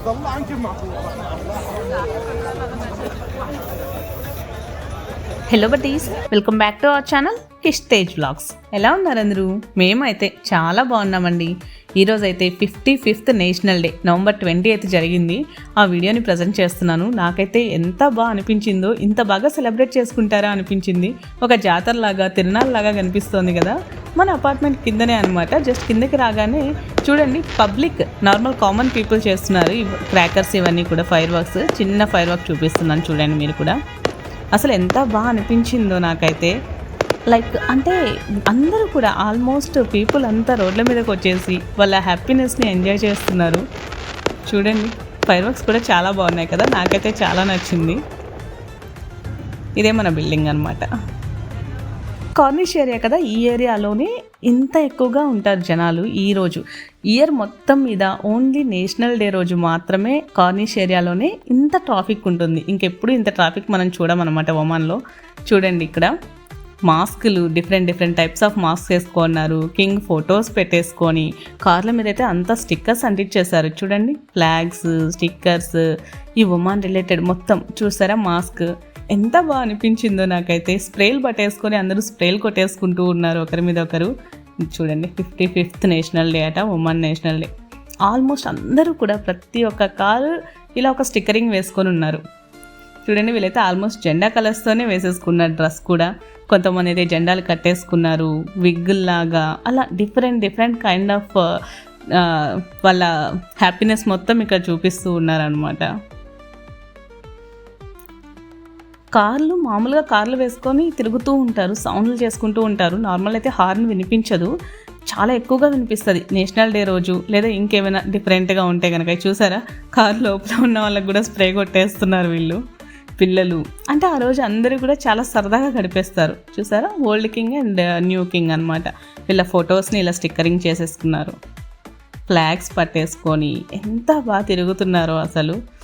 طلع عنك معقول hello బటీస్ welcome back to our channel Kish Tej vlogs ఎలా ఉన్నారు అందరూ మేమైతే చాలా బాగున్నామండి ఈరోజు అయితే fifty fifth national day November twenty అయితే జరిగింది ఆ వీడియోని ప్రజెంట్ చేస్తున్నాను నాకైతే ఎంత బాగా అనిపించిందో ఇంత బాగా సెలబ్రేట్ చేసుకుంటారా అనిపించింది ఒక జాతరలాగా తిరునాళ్ళలాగా కనిపిస్తోంది కదా మన అపార్ట్మెంట్ కిందనే అనమాట జస్ట్ కిందకి రాగానే చూడండి పబ్లిక్ నార్మల్ కామన్ పీపుల్ చేస్తున్నారు. క్రాకర్స్ ఇవన్నీ కూడా ఫైర్ వర్క్స్ చిన్న ఫైర్ వర్క్ చూపిస్తున్నాను చూడండి మీరు కూడా. అసలు ఎంత బాగా అనిపించిందో నాకైతే. లైక్ అంటే అందరూ కూడా ఆల్మోస్ట్ పీపుల్ అంతా రోడ్ల మీదకి వచ్చేసి వాళ్ళ హ్యాపీనెస్ని ఎంజాయ్ చేస్తున్నారు. చూడండి ఫైర్ వర్క్స్ కూడా చాలా బాగున్నాయి కదా నాకైతే చాలా నచ్చింది. ఇదే మన బిల్డింగ్ అనమాట కార్నిష్ ఏరియా కదా ఈ ఏరియాలోనే ఇంత ఎక్కువగా ఉంటారు జనాలు ఈ రోజు. ఇయర్ మొత్తం మీద ఓన్లీ నేషనల్ డే రోజు మాత్రమే కార్నిష్ ఏరియాలోనే ఇంత ట్రాఫిక్ ఉంటుంది. ఇంకెప్పుడు ఇంత ట్రాఫిక్ మనం చూడమన్నమాట ఒమాన్లో. చూడండి ఇక్కడ మాస్కులు different different types of mask వేసుకున్నారు. కింగ్ ఫొటోస్ పెట్టేసుకొని కార్ల మీద అయితే అంతా స్టిక్కర్స్ అంటించేశారు. చూడండి ఫ్లాగ్స్ స్టిక్కర్స్ ఈ ఉమాన్ రిలేటెడ్ మొత్తం. చూసారా మాస్క్? ఎంత బాగా అనిపించిందో నాకైతే. స్ప్రేలు పట్టేసుకొని అందరూ స్ప్రేలు కొట్టేసుకుంటూ ఉన్నారు ఒకరి మీద ఒకరు. చూడండి ఫిఫ్టీ ఫిఫ్త్ నేషనల్ డే అట ఉమెన్ నేషనల్ డే ఆల్మోస్ట్ అందరూ కూడా ప్రతి ఒక్క కారు ఇలా ఒక స్టిక్కరింగ్ వేసుకొని ఉన్నారు. చూడండి వీళ్ళైతే ఆల్మోస్ట్ జెండా కలర్స్తోనే వేసేసుకున్నారు డ్రెస్ కూడా. కొంతమంది అయితే జెండాలు కట్టేసుకున్నారు విగ్గుల్లాగా అలా డిఫరెంట్ డిఫరెంట్ కైండ్ ఆఫ్ వాళ్ళ హ్యాపీనెస్ మొత్తం ఇక్కడ చూపిస్తూ ఉన్నారనమాట కార్లు మామూలుగా కార్లు వేసుకొని తిరుగుతూ ఉంటారు సౌండ్లు చేసుకుంటూ ఉంటారు. నార్మల్ అయితే హార్న్ వినిపించదు. చాలా ఎక్కువగా వినిపిస్తుంది. నేషనల్ డే రోజు లేదా ఇంకేమైనా డిఫరెంట్గా ఉంటే కనుక చూసారా? కార్ లోపల ఉన్న వాళ్ళకి కూడా స్ప్రే కొట్టేస్తున్నారు వీళ్ళు పిల్లలు. అంటే ఆ రోజు అందరూ కూడా చాలా సరదాగా గడిపేస్తారు. చూసారా? Old king and new king అనమాట వీళ్ళ ఫొటోస్ని ఇలా స్టిక్కరింగ్ చేసేసుకున్నారు. ఫ్లాగ్స్ పట్టేసుకొని ఎంత బాగా తిరుగుతున్నారో అసలు.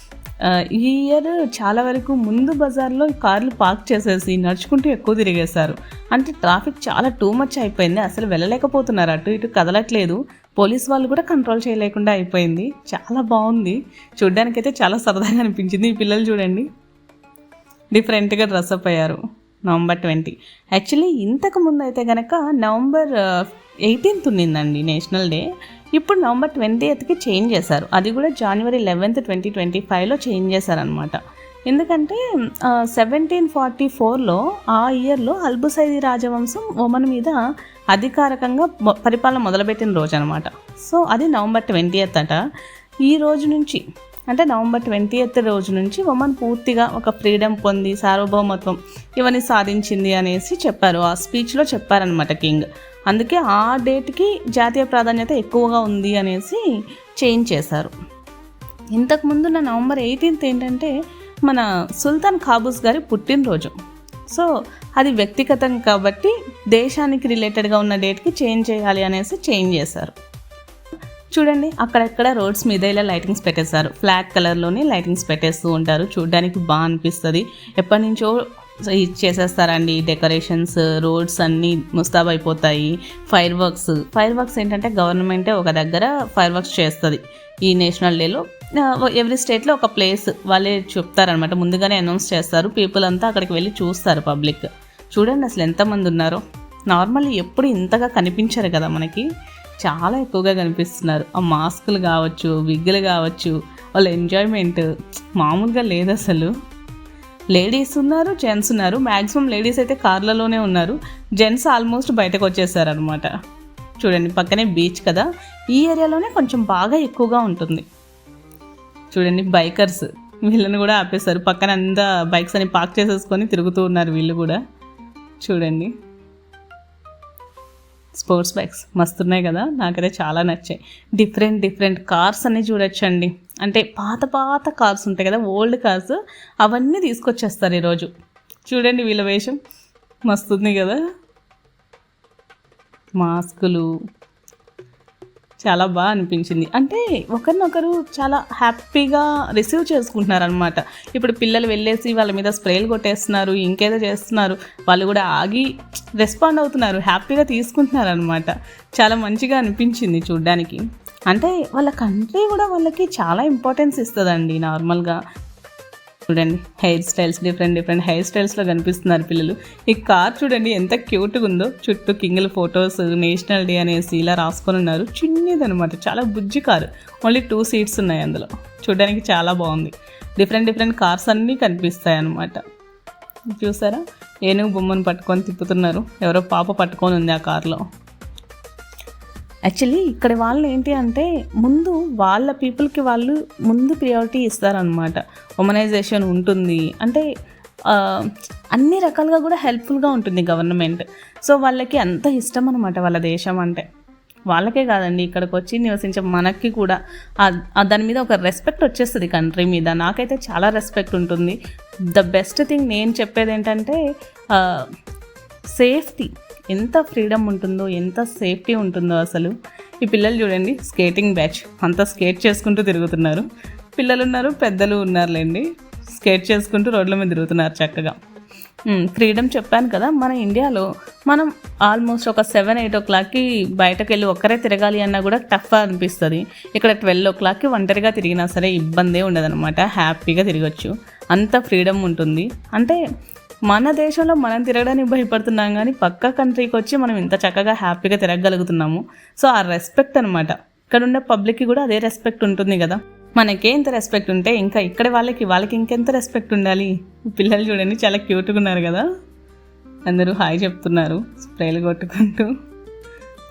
ఈ ఇయర్ చాలా వరకు ముందు బజార్లో కార్లు పార్క్ చేసేసి నడుచుకుంటూ ఎక్కువ తిరిగేశారు. అంటే ట్రాఫిక్ చాలా టూ మచ్ అయిపోయింది. అసలు వెళ్ళలేకపోతున్నారు. అటు ఇటు కదలట్లేదు. పోలీస్ వాళ్ళు కూడా కంట్రోల్ చేయలేకుండా అయిపోయింది. చాలా బాగుంది. చూడ్డానికైతే చాలా సరదాగా అనిపించింది. ఈ పిల్లలు చూడండి. డిఫరెంట్గా డ్రెస్అప్ అయ్యారు. November twenty. యాక్చువల్లీ ఇంతకు ముందు అయితే కనుక నవంబర్ ఎయిటీన్త్ ఉన్నిందండి నేషనల్ డే. ఇప్పుడు నవంబర్ ట్వంటీ ఎయిత్కి చేంజ్ చేశారు. అది కూడా జనవరి లెవెన్త్ ట్వంటీ ట్వంటీ ఫైవ్లో చేంజ్ చేశారనమాట ఎందుకంటే సెవెంటీన్ ఫార్టీ ఫోర్లో ఆ ఇయర్లో అల్బుసైది రాజవంశం ఒమన్ మీద అధికారికంగా పరిపాలన మొదలుపెట్టిన రోజు అనమాట సో అది నవంబర్ ట్వంటీ ఎయిత్ అట ఈ రోజు నుంచి అంటే నవంబర్ ట్వంటీ ఎయిత్ రోజు నుంచి ఉమెన్ పూర్తిగా ఒక ఫ్రీడమ్ పొంది సార్వభౌమత్వం ఇవన్నీ సాధించింది అనేసి చెప్పారు. ఆ స్పీచ్లో చెప్పారనమాట కింగ్. అందుకే ఆ డేట్కి జాతీయ ప్రాధాన్యత ఎక్కువగా ఉంది అనేసి చేంజ్ చేశారు. ఇంతకుముందు నా నవంబర్ ఎయిటీన్త్ ఏంటంటే మన సుల్తాన్ కాబూస్ గారి పుట్టినరోజు. సో అది వ్యక్తిగతం కాబట్టి దేశానికి రిలేటెడ్గా ఉన్న డేట్కి చేంజ్ చేయాలి అనేసి చేంజ్ చేశారు. చూడండి అక్కడక్కడ రోడ్స్ మీద ఇలా లైటింగ్స్ పెట్టేశారు ఫ్లాట్ కలర్లోనే లైటింగ్స్ పెట్టేస్తూ ఉంటారు. చూడడానికి బాగా అనిపిస్తుంది. ఎప్పటి నుంచో ఇది చేసేస్తారండి డెకరేషన్స్ రోడ్స్ అన్నీ ముస్తాబ్ అయిపోతాయి. Fire works. ఫైర్ వర్క్స్ ఏంటంటే గవర్నమెంటే ఒక దగ్గర ఫైర్ వర్క్స్ చేస్తుంది. ఈ నేషనల్ డేలో ఎవ్రీ స్టేట్లో ఒక ప్లేస్ వాళ్ళే చెప్తారనమాట ముందుగానే అనౌన్స్ చేస్తారు. పీపుల్ అంతా అక్కడికి వెళ్ళి చూస్తారు పబ్లిక్. చూడండి అసలు ఎంతమంది ఉన్నారో. నార్మల్లీ ఎప్పుడు ఇంతగా కనిపించరు కదా మనకి. చాలా ఎక్కువగా కనిపిస్తున్నారు. ఆ మాస్కులు కావచ్చు విగ్గులు కావచ్చు వాళ్ళ ఎంజాయ్మెంట్ మామూలుగా లేదు అసలు. లేడీస్ ఉన్నారు జెంట్స్ ఉన్నారు. మ్యాక్సిమం లేడీస్ అయితే కార్లలోనే ఉన్నారు. జెంట్స్ ఆల్మోస్ట్ బయటకు వచ్చేసారనమాట చూడండి పక్కనే బీచ్ కదా. ఈ ఏరియాలోనే కొంచెం బాగా ఎక్కువగా ఉంటుంది. చూడండి బైకర్స్ వీళ్ళని కూడా ఆపేశారు. పక్కన అంతా బైక్స్ అని పార్క్ చేసేసుకొని తిరుగుతూ ఉన్నారు వీళ్ళు కూడా. చూడండి. స్పోర్ట్స్ బైక్స్ మస్తున్నాయి కదా నాకైతే చాలా నచ్చాయి. డిఫరెంట్ డిఫరెంట్ కార్స్ అన్ని చూడొచ్చండి. అంటే పాత పాత కార్స్ ఉంటాయి కదా ఓల్డ్ కార్స్ అవన్నీ తీసుకొచ్చేస్తారు ఈరోజు. చూడండి వీళ్ళ వేషం. మస్తుంది కదా. మాస్కులు. చాలా బాగా అనిపించింది. అంటే ఒకరినొకరు చాలా హ్యాపీగా రిసీవ్ చేసుకుంటున్నారు అనమాట ఇప్పుడు పిల్లలు వెళ్ళేసి వాళ్ళ మీద స్ప్రేలు కొట్టేస్తున్నారు ఇంకేదో చేస్తున్నారు వాళ్ళు కూడా ఆగి రెస్పాండ్ అవుతున్నారు హ్యాపీగా తీసుకుంటున్నారు అనమాట చాలా మంచిగా అనిపించింది చూడ్డానికి. అంటే వాళ్ళ కంట్రీ కూడా వాళ్ళకి చాలా ఇంపార్టెన్స్ ఇస్తుందండి నార్మల్గా. చూడండి. Hair styles different different hair స్టైల్స్లో కనిపిస్తున్నారు పిల్లలు. ఈ కార్ చూడండి ఎంత క్యూట్గా ఉందో. చుట్టూ కింగిల్ ఫొటోస్ నేషనల్ డే అనేసి ఇలా రాసుకొని ఉన్నారు. చిన్నదనమాట చాలా బుజ్జి కారు. ఓన్లీ టూ సీట్స్ ఉన్నాయి అందులో. చూడడానికి చాలా బాగుంది. డిఫరెంట్ డిఫరెంట్ కార్స్ అన్నీ కనిపిస్తాయి అన్నమాట చూసారా? ఏనుగు బొమ్మను పట్టుకొని తిప్పుతున్నారు. ఎవరో పాప పట్టుకొని ఉంది ఆ కార్లో యాక్చువల్లీ ఇక్కడ వాళ్ళు ఏంటి అంటే ముందు వాళ్ళ పీపుల్కి వాళ్ళు ముందు ప్రియారిటీ ఇస్తారనమాట ఉమనైజేషన్ ఉంటుంది. అంటే అన్ని రకాలుగా కూడా హెల్ప్ఫుల్గా ఉంటుంది గవర్నమెంట్ సో వాళ్ళకి అంత ఇష్టం అనమాట వాళ్ళ దేశం అంటే. వాళ్ళకే కాదండి ఇక్కడికి వచ్చి నివసించే మనకి కూడా దాని మీద ఒక రెస్పెక్ట్ వచ్చేస్తుంది కంట్రీ మీద. నాకైతే చాలా రెస్పెక్ట్ ఉంటుంది. ద బెస్ట్ థింగ్ నేను చెప్పేది ఏంటంటే సేఫ్టీ ఎంత ఫ్రీడమ్ ఉంటుందో ఎంత సేఫ్టీ ఉంటుందో అసలు. ఈ పిల్లలు చూడండి స్కేటింగ్ బ్యాచ్ అంతా స్కేట్ చేసుకుంటూ తిరుగుతున్నారు. పిల్లలు ఉన్నారు పెద్దలు ఉన్నారులేండి. స్కేట్ చేసుకుంటూ రోడ్ల మీద తిరుగుతున్నారు చక్కగా. ఫ్రీడమ్ చెప్పాను కదా మన ఇండియాలో మనం ఆల్మోస్ట్ ఒక సెవెన్ ఎయిట్ ఓ క్లాక్కి బయటకు వెళ్ళి ఒక్కరే తిరగాలి అన్నా కూడా టఫ్ అనిపిస్తుంది. ఇక్కడ ట్వెల్వ్ ఓ క్లాక్కి ఒంటరిగా తిరిగినా సరే ఇబ్బందే ఉండదన్నమాట. హ్యాపీగా తిరగచ్చు. అంత ఫ్రీడమ్ ఉంటుంది. అంటే మన దేశంలో మనం తిరగడానికి భయపడుతున్నాం కానీ పక్క కంట్రీకి వచ్చి మనం ఇంత చక్కగా హ్యాపీగా తిరగగలుగుతున్నాము. సో ఆ రెస్పెక్ట్ అనమాట ఇక్కడ ఉండే పబ్లిక్కి కూడా అదే రెస్పెక్ట్ ఉంటుంది కదా. మనకే ఇంత రెస్పెక్ట్ ఉంటే ఇంకా ఇక్కడ వాళ్ళకి వాళ్ళకి ఇంకెంత రెస్పెక్ట్ ఉండాలి? పిల్లలు చూడండి చాలా క్యూట్గా ఉన్నారు కదా. అందరూ హాయ్ చెప్తున్నారు స్ప్రేలు కొట్టుకుంటూ.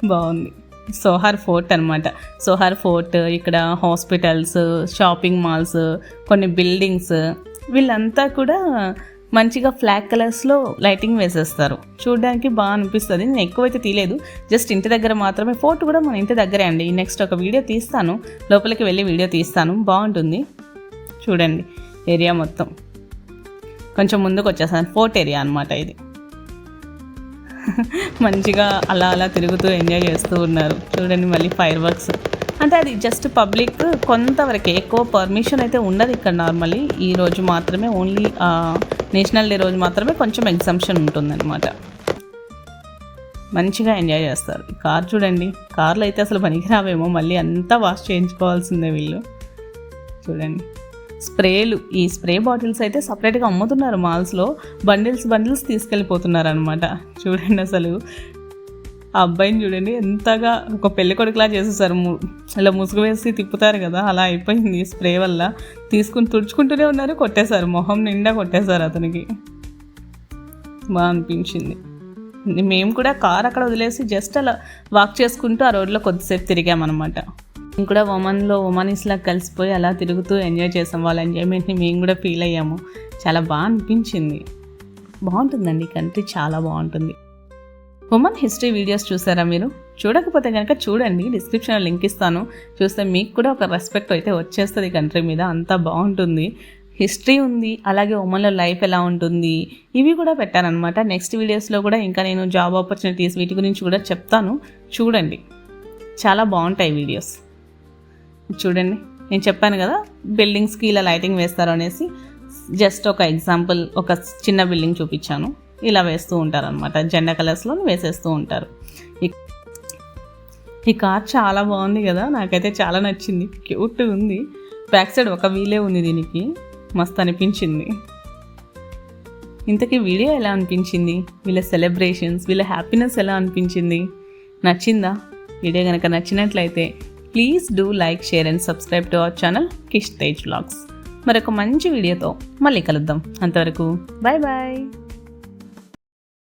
బాగుంది. సోహార్ ఫోర్ట్ అనమాట సోహార్ ఫోర్ట్ ఇక్కడ హాస్పిటల్స్ షాపింగ్ మాల్స్ కొన్ని బిల్డింగ్స్ వీళ్ళంతా కూడా మంచిగా ఫ్లాగ్ కలర్స్లో లైటింగ్ వేసేస్తారు. చూడడానికి బాగా అనిపిస్తుంది. నేను ఎక్కువైతే తీయలేదు. జస్ట్ ఇంటి దగ్గర మాత్రమే. ఫోర్ట్ కూడా మన ఇంటి దగ్గరే అండి. నెక్స్ట్ ఒక వీడియో తీస్తాను. లోపలికి వెళ్ళి వీడియో తీస్తాను. బాగుంటుంది. చూడండి. ఏరియా మొత్తం. కొంచెం ముందుకు వచ్చేసాను ఫోర్ట్ ఏరియా అనమాట ఇది. మంచిగా అలా అలా తిరుగుతూ ఎంజాయ్ చేస్తూ ఉన్నారు. చూడండి మళ్ళీ ఫైర్ వర్క్స్ అంటే అది జస్ట్ పబ్లిక్ కొంతవరకే. ఎక్కువ పర్మిషన్ అయితే ఉండదు ఇక్కడ నార్మల్లీ ఈ రోజు మాత్రమే ఓన్లీ నేషనల్ డే రోజు మాత్రమే కొంచెం ఎగ్జామ్షన్ ఉంటుందన్నమాట. మంచిగా ఎంజాయ్ చేస్తారు. కార్ చూడండి కార్లు అయితే అసలు పనికిరావేమో మళ్ళీ అంతా వాష్ చేయించుకోవాల్సిందే వీళ్ళు. చూడండి. స్ప్రేలు ఈ స్ప్రే బాటిల్స్ అయితే సపరేట్గా అమ్ముతున్నారు మాల్స్లో. బండిల్స్ బండిల్స్ తీసుకెళ్ళిపోతున్నారు అనమాట చూడండి అసలు ఆ అబ్బాయిని చూడండి ఎంతగా ఒక పెళ్ళి కొడుకులా చేసేసారు. ము- ఇలా ముసుగు వేసి తిప్పుతారు కదా అలా అయిపోయింది స్ప్రే వల్ల. తీసుకుని తుడుచుకుంటూనే ఉన్నారు కొట్టేశారు. మొహం నిండా కొట్టేశారు అతనికి. బాగా అనిపించింది. మేము కూడా కార్ అక్కడ వదిలేసి జస్ట్ అలా వాక్ చేసుకుంటూ ఆ రోడ్లో కొద్దిసేపు తిరిగామన్నమాట. మేము కూడా ఒమన్లో ఒమనీస్లా కలిసిపోయి అలా తిరుగుతూ ఎంజాయ్ చేసాం. వాళ్ళ ఎంజాయ్మెంట్ని మేము కూడా ఫీల్ అయ్యాము. చాలా బాగా అనిపించింది. బాగుంటుందండి కంట్రీ చాలా బాగుంటుంది. ఉమెన్ హిస్టరీ వీడియోస్ చూసారా మీరు? చూడకపోతే కనుక చూడండి డిస్క్రిప్షన్లో లింక్ ఇస్తాను. చూస్తే మీకు కూడా ఒక రెస్పెక్ట్ అయితే వచ్చేస్తుంది కంట్రీ మీద అంతా బాగుంటుంది. హిస్టరీ ఉంది అలాగే ఉమెన్లో లైఫ్ ఎలా ఉంటుంది ఇవి కూడా పెట్టానమాట నెక్స్ట్ వీడియోస్లో కూడా ఇంకా నేను జాబ్ ఆపర్చునిటీస్ వీటి గురించి కూడా చెప్తాను. చూడండి చాలా బాగుంటాయి వీడియోస్. చూడండి నేను చెప్పాను కదా బిల్డింగ్స్కి ఇలా లైటింగ్ వేస్తారు అనేసి జస్ట్ ఒక ఎగ్జాంపుల్ ఒక చిన్న బిల్డింగ్ చూపించాను. ఇలా వేస్తూ ఉంటారు అనమాట జెండా కలర్స్లో వేసేస్తూ ఉంటారు. ఈ- ఈ కార్ చాలా బాగుంది కదా నాకైతే చాలా నచ్చింది. క్యూట్ ఉంది. బ్యాక్ సైడ్ ఒక వీలే ఉంది దీనికి. మస్తు అనిపించింది. ఇంతకీ వీడియో ఎలా అనిపించింది? వీళ్ళ సెలబ్రేషన్స్ వీళ్ళ హ్యాపీనెస్ ఎలా అనిపించింది? నచ్చిందా? వీడియో కనుక నచ్చినట్లయితే please do like share and subscribe to our channel Kish Tej vlogs. మరొక మంచి వీడియోతో మళ్ళీ కలుద్దాం. అంతవరకు బాయ్ బాయ్